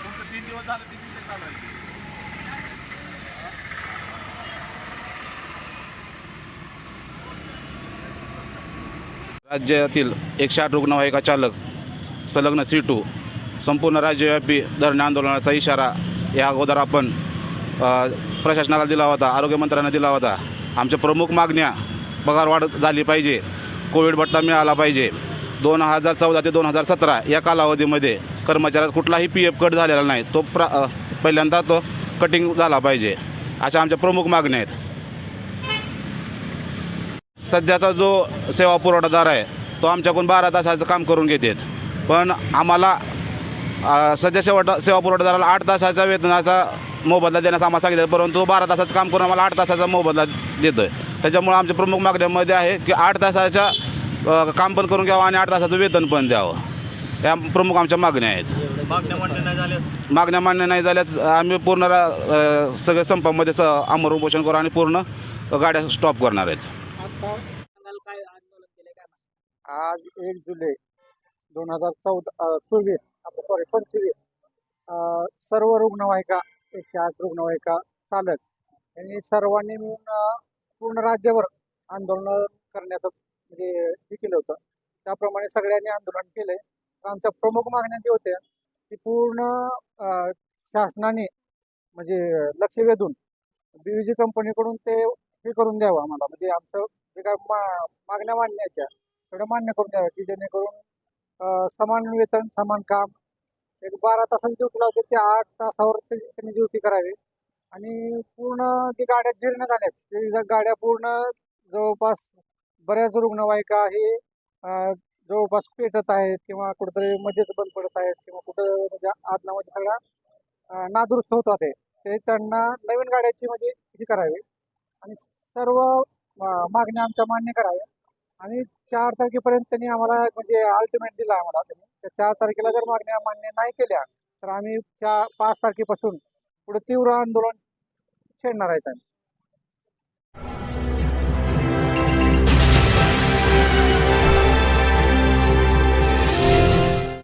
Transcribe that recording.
फक्त तीन दिवस झाले तीन दिवस चालू आहे राज्यातील एकशे आठ रुग्णवाहिका चालक संलग्न सी टू संपूर्ण राज्यव्यापी धरणे आंदोलनाचा इशारा या अगोदर आपण प्रशासनाला दिला होता आरोग्यमंत्र्यांना दिला होता. आमच्या प्रमुख मागण्या पगारवाढ झाली पाहिजे. कोविड भत्ता मिळाला पाहिजे. दोन हजार चौदा ते दोन हजार सतरा या कालावधीमध्ये कर्मचाऱ्यात कुठलाही पी एफ कट झालेला नाही. तो प्रा पहिल्यांदा तो कटिंग झाला पाहिजे. अशा आमच्या प्रमुख मागण्या आहेत. सध्याचा जो सेवा पुरवठादार आहे तो आमच्याकडून बारा तासाचं काम करून घेतात. पण आम्हाला सध्या सेवा सेवा पुरवठादाराला आठ तासाच्या वेतनाचा मोबदला देण्यास आम्हाला सांगितलं परंतु बारा तासाचं काम करून आम्हाला आठ तासाचा मोबदला देतो आहे त्याच्यामुळे आमच्या प्रमुख मागण्यामध्ये आहे की आठ तासाच्या काम पण करून घ्यावं आणि आठ तासाचं वेतन पण द्यावं. या प्रमुख आमच्या मागण्या आहेत. मागण्या मान्य नाही झाल्यास? मागण्या मान्य नाही झाल्यास आम्ही पूर्ण अ, सगळे संपामध्ये स आमरण उपोषण करू आणि पूर्ण गाड्या स्टॉप करणार आहेत. आता सांगाल काय आंदोलन केले काय आज एक जुलै दोन हजार चौदा चोवीस आपलं सॉरी पंचवीस सर्व रुग्णवाहिका एकशे आठ रुग्णवाहिका चालक यांनी सर्वांनी मिळून पूर्ण राज्यभर आंदोलन करण्याचं म्हणजे हे केलं होतं. त्याप्रमाणे सगळ्यांनी आंदोलन केलंय. तर आमच्या प्रमुख मागण्या जे होत्या की पूर्ण शासनाने म्हणजे लक्ष वेधून बीवीजी कंपनीकडून ते हे करून द्यावं आम्हाला. म्हणजे आमचं जे काय मा मागण्या मांडण्याच्या थोडं मान्य करून द्यावं की जेणेकरून समान वेतन समान काम एक बारा तासाची ड्युटी लावते ते आठ तासावर त्यांनी ड्युटी करावी. आणि पूर्ण जे गाड्या जीर्ण झाल्यात ते गाड्या पूर्ण जवळपास बऱ्याच रुग्णवाहिका हे जवळपास पेटत आहेत किंवा कुठेतरी मध्येच बंद पडत आहेत किंवा कुठं म्हणजे आदनामध्ये सगळा नादुरुस्त होत आहे. ते त्यांना नवीन गाड्याची म्हणजे ही करावी आणि सर्व मागण्या आमच्या मान्य कराव्या. आणि चार तारखेपर्यंत त्यांनी आम्हाला म्हणजे अल्टिमेट दिला आम्हाला. त्यांनी त्या चार तारखेला जर मागण्या मान्य नाही केल्या तर आम्ही चार पाच तारखेपासून पुढे तीव्र आंदोलन छेडणार आहेत आम्ही.